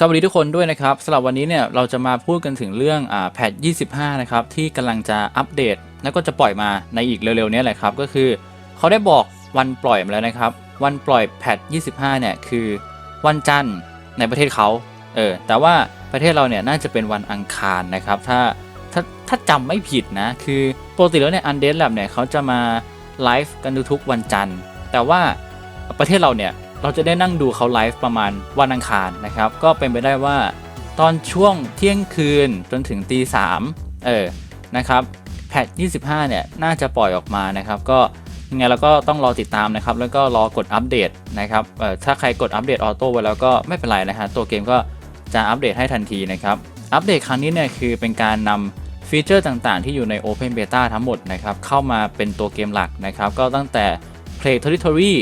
สวัสดีทุกคนด้วยนะครับสำหรับวันนี้เนี่ยเราจะมาพูดกันถึงเรื่องอ่าแพท25 นะครับ ที่กำลังจะอัปเดต แล้วก็จะปล่อยมาในอีกเร็วๆนี้แหละครับ ก็คือเขาได้บอกวันปล่อยมาแล้วนะครับ วันปล่อยแพท25 เนี่ยคือวันจันทร์ในประเทศเขาเออแต่ว่าประเทศเราเนี่ยน่าจะเป็นวันอังคารนะครับ ถ้าถ้าถ้าจำไม่ผิดนะ คือปกติแล้วเนี่ยอันเดนแลบเนี่ยเขาจะมาไลฟ์กันทุกๆวันจันทร์แต่ว่าประเทศเราเนี่ย เราจะได้นั่งดูเขาไลฟ์ประมาณวันอังคารนะครับ ก็เป็นไปได้ว่า ตอนช่วงเที่ยงคืนจนถึงตีสามเออนะครับแพท25 เนี่ย น่าจะปล่อยออกมานะครับ ก็ยังไงเราก็ต้องรอติดตามนะครับ แล้วก็รอกดอัปเดตนะครับเออถ้าใครกดอัปเดตออโต้ไว้แล้วก็ไม่เป็นไรนะฮะตัวเกมก็จะอัปเดตให้ทันทีนะครับ อัปเดตครั้งนี้เนี่ยคือเป็นการนำฟีเจอร์ต่างๆ ที่อยู่ใน Open Beta ทั้งหมดนะครับ เข้ามาเป็นตัวเกมหลักนะครับ ก็ตั้งแต่ Play Territory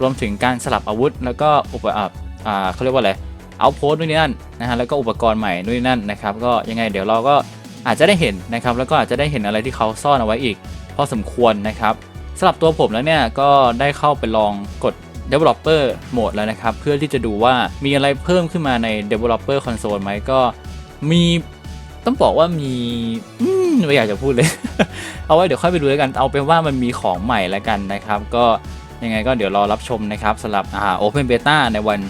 รวมถึงการสลับอาวุธ แล้วก็อุปอ่าเขาเรียกว่าอะไรเอาโพสต์นู่นนี่นั่นนะฮะแล้วก็อุปกรณ์ใหม่นู่นนี่นั่นนะครับก็ยังไงเดี๋ยวเราก็อาจจะได้เห็นนะครับแล้วก็อาจจะได้เห็นอะไรที่เขาซ่อนเอาไว้อีก พอสมควรนะครับสำหรับตัวผมแล้วเนี่ยก็ได้เข้าไปลองกด developer mode แล้วนะครับ เพื่อที่จะดูว่ามีอะไรเพิ่มขึ้นมาใน developer console ไหมก็มีต้องบอกว่ามีอมไม่อยากจะพูดเลย เอาไว้เดี๋ยวค่อยไปดูแล้วกัน เอาเป็นว่ามันมีของใหม่แล้วกันนะครับ ก็ ยังไงก็เดี๋ยวรอรับชมนะครับสำหรับอ่า Open Beta ในวัน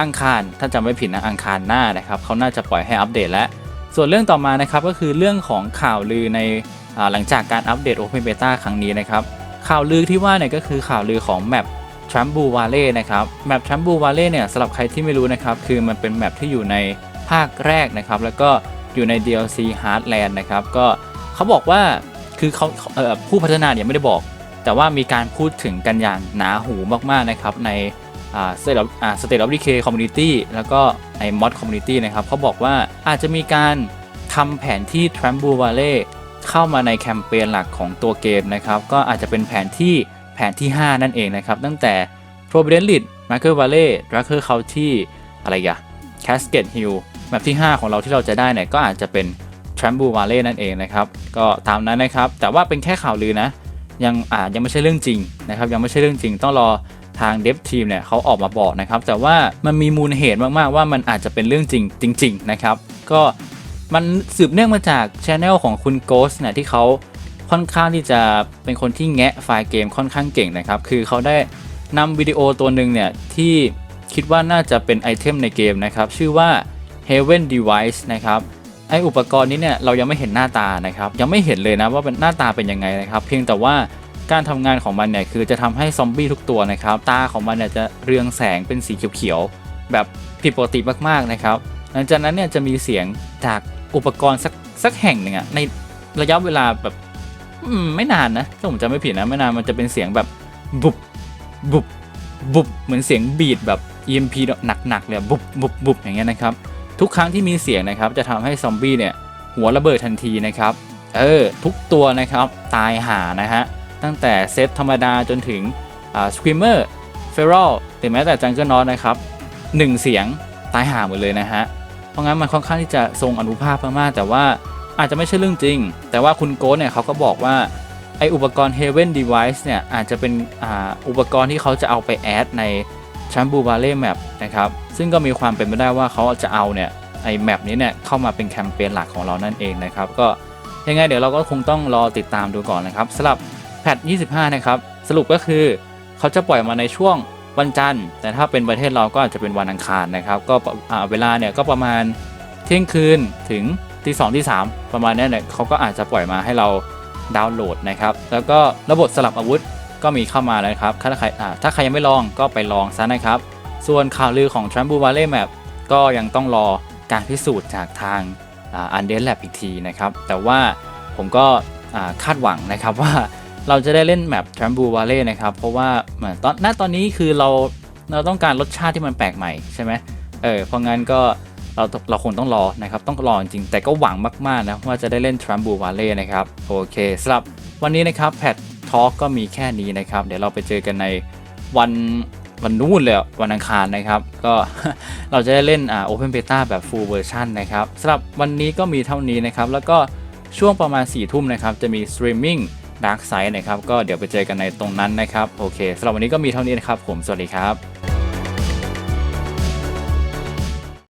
อังคาร ถ้าจำไม่ผิดนะอังคารหน้านะครับเขาน่าจะปล่อยให้อัปเดตแล้วส่วนเรื่องต่อมานะครับก็คือเรื่องของข่าวลือในอหลังจากการอัปเดต Open Beta ครั้งนี้นะครับข่าวลือที่ว่าเนี่ยก็คือข่าวลือของแมปทรัมบูวาเล่นะครับแมปทรัมบูวาเล่เนี่ยสำหรับใครที่ไม่รู้นะครับคือมันเป็นแมปที่อยู่ในภาคแรกนะครับแล้วก็อยู่ใน DLC Heartland นะครับก็เขาบอกว่าคือเขาเผู้พัฒนาเนี่ยไม่ได้บอก แต่ว่ามีการพูดถึงกันอย่างหนาหูมากๆนะครับในอ่า State of อ่า State of Decay Community แล้วก็ใน Mod Community นะครับเขาบอกว่าอาจจะมีการทำแผนที่ t r a m b u Valley เข้ามาในแคมเปญหลักของตัวเกมนะครับ ก็อาจจะเป็นแผนที่แผนที่ 5 นั่นเองนะครับ ตั้งแต่ Providence Ridge Marker Valley Drucker County อะไรอย่า Cascade Hill แมปที่ 5 ของเราที่เราจะได้เนี่ยก็อาจจะเป็น t r a m b u Valley นั่นเองนะครับ ก็ตามนั้นนะครับ แต่ว่าเป็นแค่ข่าวลือนะ ยังอ่ายังไม่ใช่เรื่องจริงนะครับยังไม่ใช่เรื่องจริงต้องรอทางเดฟทีมเนี่ยเขาออกมาบอกนะครับแต่ว่ามันมีมูลเหตุมากๆว่ามันอาจจะเป็นเรื่องจริงจริง ๆ นะครับ ก็มันสืบเนื่องมาจากช anel ของคุณโกสเนี่ยที่เขาค่อนข้างที่จะเป็นคนที่แงะไฟล์เกมค่อนข้างเก่งนะครับ คือเขาได้นำวิดีโอตัวหนึ่งเนี่ยที่คิดว่าน่าจะเป็นไอเทมในเกมนะครับ ชื่อว่า Heaven Device นะครับ ไออุปกรณ์นี้เนี่ยเรายังไม่เห็นหน้าตานะครับ ยังไม่เห็นเลยนะว่าเป็นหน้าตาเป็นยังไงนะครับ เพียงแต่ว่าการทำงานของมันเนี่ยคือจะทำให้ซอมบี้ทุกตัวนะครับ ตาของมันเนี่ยจะเรืองแสงเป็นสีเขียวๆแบบผิดปกติมากๆนะครับ หลังจากนั้นเนี่ยจะมีเสียงจากอุปกรณ์สักสักแห่งหนึ่งอะในระยะเวลาแบบไม่นานนะถ้าผมจำไม่ผิดนะไม่นานมันจะเป็นเสียงแบบบุบบุบบุบเหมือนเสียงบีดแบบ EMP หนักๆเลยบุบบุบบุบอย่างเงี้ยนะครับ ทุกครั้งที่มีเสียงนะครับ จะทำให้ซอมบี้เนี่ยหัวระเบิดทันทีนะครับ เออ ทุกตัวนะครับตายหานะฮะ ตั้งแต่เซตธรรมดาจนถึงสควิมเมอร์เฟรลหรือแม้แต่จังเกิลนอตนะครับหนึ่งเสียงตายหาหมดเลยนะฮะ เพราะงั้นมันค่อนข้างที่จะทรงอนุภาพมากๆแต่ว่าอาจจะไม่ใช่เรื่องจริง แต่ว่าคุณโก้เนี่ยเขาก็บอกว่าไออุปกรณ์ Heaven Device เนี่ยอาจจะเป็นออุปกรณ์ที่เขาจะเอาไปแอดใน c h a m b u v a l l e y Map นะครับซึ่งก็มีความเป็นไปได้ว่าเขาจะเอาเนี่ยไอแมปนี้เนี่ยเข้ามาเป็นแคมเปญหลักของเรานั่นเองนะครับก็ยังไงเดี๋ยวเราก็คงต้องรอติดตามดูก่อนนะครับสำหรับแพท25 นะครับสรุปก็คือเขาจะปล่อยมาในช่วงวันจันทร์ แต่ถ้าเป็นประเทศเราก็อาจจะเป็นวันอังคารนะครับก็เวลาเนี่ยก็ประมาณเที่ยงคืนถึงที่2ที่3ประมาณนี้เนี่ยเขาก็อาจจะปล่อยมาให้เราดาวน์โหลดนะครับแล้วก็ระบบสลับอาวุธ ก็มีเข้ามาแล้วครับ ถ้าใครถ้าใครยังไม่ลองก็ไปลองซะนะครับ ส่วนข่าวลือของ t r a m b u Valley Map ก็ยังต้องรอการพิสูจน์จากทางอันเดนแลบอีกทีนะครับ แต่ว่าผมก็คาดหวังนะครับว่าเราจะได้เล่นแมป t r a m b u Valley นะครับ เพราะว่าเหมือนตอนณตอนนี้คือเราเราต้องการรสชาติที่มันแปลกใหม่ใช่ไหมเออเพราะงั้นก็เราเราคงต้องรอนะครับ ต้องรอจริงแต่ก็หวังมาก ๆ นะ ว่าจะได้เล่น t r a m b u Valley นะครับ โอเคสำหรับวันนี้นะครับแพท ทอล์ก็มีแค่นี้นะครับ เดี๋ยวเราไปเจอกันในวันวันนู้นเลยวันอังคารนะครับ ก็เราจะได้เล่นอ่า Open Beta แบบ Full Version นะครับสำหรับวันนี้ก็มีเท่านี้นะครับ แล้วก็ช่วงประมาณ4ี่ทุ่มนะครับ จะมี Streaming Dark Side นะครับ ก็เดี๋ยวไปเจอกันในตรงนั้นนะครับ โอเคสำหรับวันนี้ก็มีเท่านี้นะครับ ผม สวัสดีครับ